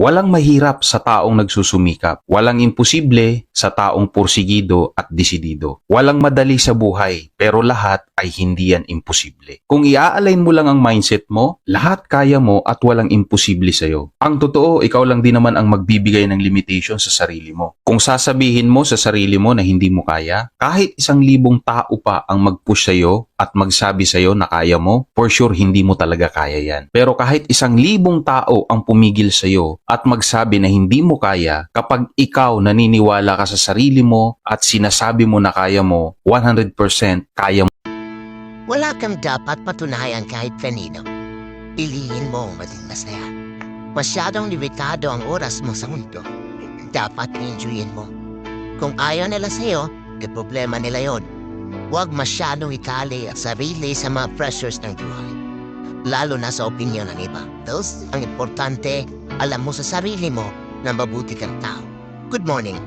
Walang mahirap sa taong nagsusumikap. Walang imposible sa taong porsigido at desidido. Walang madali sa buhay, pero lahat ay hindi yan imposible. Kung i-align mo lang ang mindset mo, lahat kaya mo at walang imposible sa'yo. Ang totoo, ikaw lang din naman ang magbibigay ng limitation sa sarili mo. Kung sasabihin mo sa sarili mo na hindi mo kaya, kahit isang libong tao pa ang mag-push sa'yo at magsabi sa'yo na kaya mo, for sure hindi mo talaga kaya yan. Pero kahit isang libong tao ang pumigil sa'yo at magsabi na hindi mo kaya, kapag ikaw naniniwala ka sa sarili mo at sinasabi mo na kaya mo, 100% kaya mo. Wala kang dapat patunayan kahit kanino. Piliin mo ang maging masaya. Masyadong limitado ang oras mo sa mundo. Dapat enjoyin mo. Kung ayaw nila sa'yo, e problema nila yon. Huwag masyadong itali at sarili sa mga pressures ng buhay. Lalo na sa opinyon ng iba. Those, ang importante, alam mo sa sarili mo na mabuti kang tao. Good morning.